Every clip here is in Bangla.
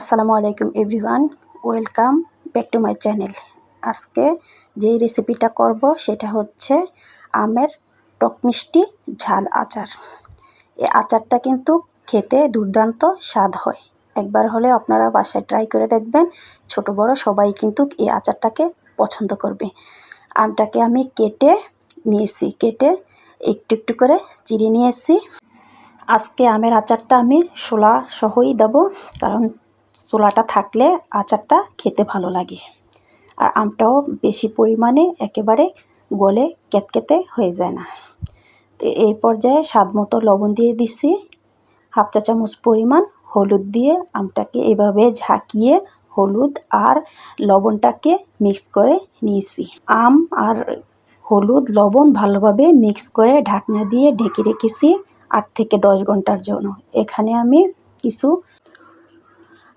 আসসালামু আলাইকুম everyone, welcome back to my channel. আজকে যেই রেসিপিটা করব সেটা হচ্ছে আমের টক মিষ্টি ঝাল আচার। এই আচারটা কিন্তু খেতে দুর্দান্ত স্বাদ হয়। একবার হলে আপনারা বাসায় ট্রাই করে দেখবেন, ছোট বড় সবাই কিন্তু এই আচারটাকে পছন্দ করবে। আমটাকে আমি কেটে নিয়েছি, কেটে একটু একটু করে চিড়ে নিয়েছি। আজকে আমের আচারটা আমি শোলা সহই দেবো, কারণ ছোলাটা থাকলে আচারটা খেতে ভালো লাগে। আর আমটাও বেশি পরিমাণে একেবারে গলে কেতকেতে হয়ে যায় না। তো এই পর্যায়ে স্বাদ মতো লবণ দিয়ে দিছি হাফ চা চামচ পরিমাণ হলুদ দিয়ে আমটাকে এভাবে ঝাঁকিয়ে হলুদ আর লবণটাকে মিক্স করে নিয়েছি। আম আর হলুদ, লবণ ভালোভাবে মিক্স করে ঢাকনা দিয়ে ঢেকে রেখেছি আট থেকে দশ ঘণ্টার জন্য। এখানে আমি কিছু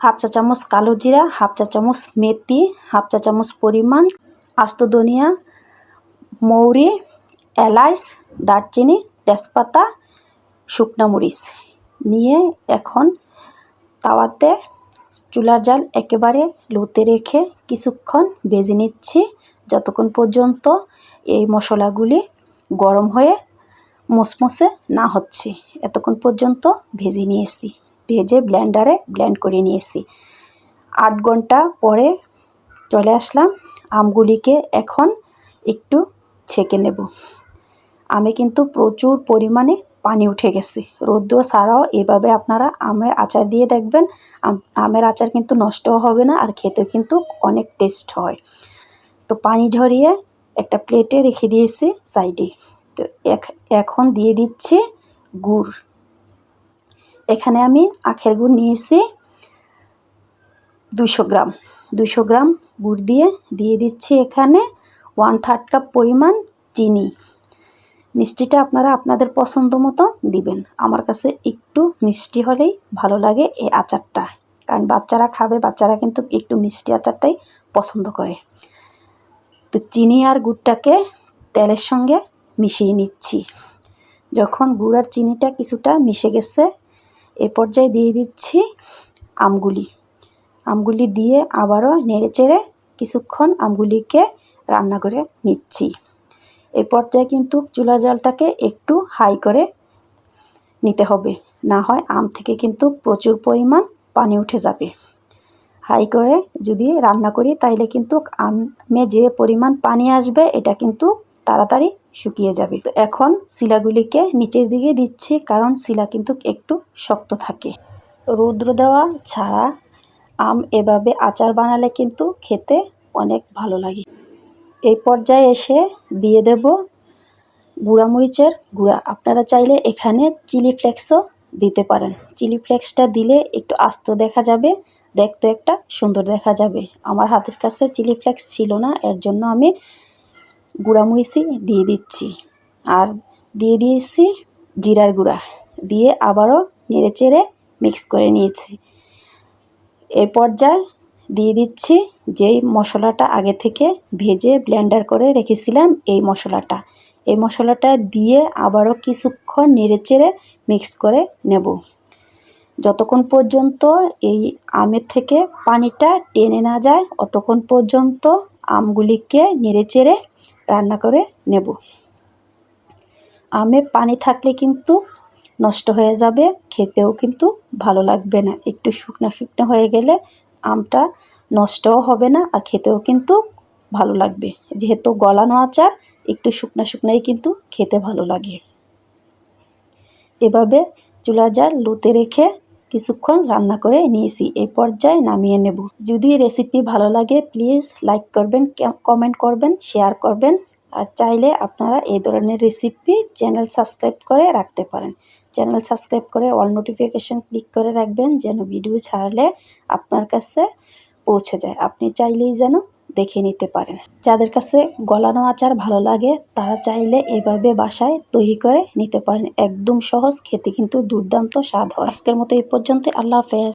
হাফ চা চামচ কালো জিরা, হাফ চা চামচ মেথি, হাফ চা চামচ পরিমাণ আস্ত ধনিয়া, মৌরি, এলাচ, দারচিনি, তেজপাতা, শুকনো মরিচ। নিয়ে এখন তাওয়াতে চুলার জাল একেবারে লোতে রেখে কিছুক্ষণ ভেজে নিচ্ছি। যতক্ষণ পর্যন্ত এই মশলাগুলি গরম হয়ে মসমসে না হচ্ছে, এতক্ষণ পর্যন্ত ভেজে নিয়েছি। ভেজে ব্লেন্ডারে ব্লেন্ড করে নিয়েছি আট ঘণ্টা পরে চলে আসলাম। আমগুলিকে এখন একটু ছেঁকে নেব। আমি কিন্তু প্রচুর পরিমাণে পানি উঠে গেছে। রৌদ্র ছাড়াও এভাবে আপনারা আমের আচার দিয়ে দেখবেন। আমের আচার কিন্তু নষ্ট হবে না আর খেতে কিন্তু অনেক টেস্ট হয়। তো পানি ঝরিয়ে একটা প্লেটে রেখে দিয়েছি সাইডে। তো এখন দিয়ে দিচ্ছি গুড়। এখানে আমি আখের গুড় নিয়েছি দুশো গ্রাম। দুশো গ্রাম গুড় দিয়ে দিয়ে দিচ্ছি এখানে ওয়ান থার্ড কাপ পরিমাণ চিনি। মিষ্টিটা আপনারা আপনাদের পছন্দ মতো দিবেন। আমার কাছে একটু মিষ্টি হলেই ভালো লাগে এই আচারটা। কারণ বাচ্চারা খাবে, বাচ্চারা কিন্তু একটু মিষ্টি আচারটাই পছন্দ করে। তো চিনি আর গুড়টাকে তেলের সঙ্গে মিশিয়ে নিচ্ছি। যখন গুড় আর চিনিটা কিছুটা মিশে গেছে এ পর্যায়ে দিয়ে দিচ্ছি আমগুলি। আমগুলি দিয়ে আবারও নেড়ে চেড়ে কিছুক্ষণ আমগুলিকে রান্না করে নিচ্ছি। এই পর্যায়ে কিন্তু চুলার জালটাকে একটু হাই করে নিতে হবে। না হয় আম থেকে কিন্তু প্রচুর পরিমাণ পানি উঠে যাবে। হাই করে যদি রান্না করি তাইলে কিন্তু আমে যে পরিমাণ পানি আসবে, এটা কিন্তু তাড়াতাড়ি শুকিয়ে যাবে। তো এখন শিলাগুলিকে নিচের দিকে দিচ্ছি, কারণ শিলা কিন্তু একটু শক্ত থাকে। রৌদ্র দেওয়া ছাড়া আম এভাবে আচার বানালে কিন্তু খেতে অনেক ভালো লাগে। এই পর্যায়ে এসে দিয়ে দেব গুঁড়ামরিচের গুঁড়া। আপনারা চাইলে এখানে চিলি ফ্লেক্সও দিতে পারেন। চিলি ফ্লেক্সটা দিলে একটু আস্ত দেখা যাবে, দেখতে একটা সুন্দর দেখা যাবে। আমার হাতের কাছে চিলি ফ্লেক্স ছিল না, এর জন্য আমি গুঁড়ামরিচই দিয়ে দিচ্ছি। আর দিয়ে দিয়েছি জিরার গুঁড়া। দিয়ে আবারও নেড়ে চেড়ে মিক্স করে নিয়েছি। এ পর্যায়ে দিয়ে দিচ্ছি যেই মশলাটা আগে থেকে ভেজে ব্লেন্ডার করে রেখেছিলাম এই মশলাটা। এই মশলাটা দিয়ে আবারও কিছুক্ষণ নেড়ে চেড়ে মিক্স করে নেব। যতক্ষণ পর্যন্ত এই আমের থেকে পানিটা টেনে না যায়, অতক্ষণ পর্যন্ত আমগুলিকে নেড়ে চেড়ে রান্না করে নেব। আমে পানি থাকলে কিন্তু নষ্ট হয়ে যাবে, খেতেও কিন্তু ভালো লাগবে না। একটু শুকনো শুকনো হয়ে গেলে আমটা নষ্টও হবে না আর খেতেও কিন্তু ভালো লাগবে। যেহেতু গলানো আচার, একটু শুকনো শুকনাই কিন্তু খেতে ভালো লাগে। এভাবে চুলা জাল লুতে রেখে কিছুক্ষণ রান্না করে নিয়েছি। এই পর্যায়ে নামিয়ে নেব। যদি রেসিপি ভালো লাগে, প্লিজ লাইক করবেন কমেন্ট করবেন, শেয়ার করবেন। আর চাইলে আপনারা এই ধরনের রেসিপি চ্যানেল সাবস্ক্রাইব করে রাখতে পারেন। চ্যানেল সাবস্ক্রাইব করে অল নোটিফিকেশন ক্লিক করে রাখবেন, যেন ভিডিও ছাড়লে আপনার কাছে পৌঁছে যায়। আপনি চাইলেই যেন দেখে নিতে পারেন। যাদের কাছে গলানো আচার ভালো লাগে, তারা চাইলে এভাবে বাসায় তৈরি করে নিতে পারেন। একদম সহজ, খেতে কিন্তু দুর্দান্ত স্বাদ হয়। আজকের মতো এই পর্যন্ত আল্লাহ হাফেজ।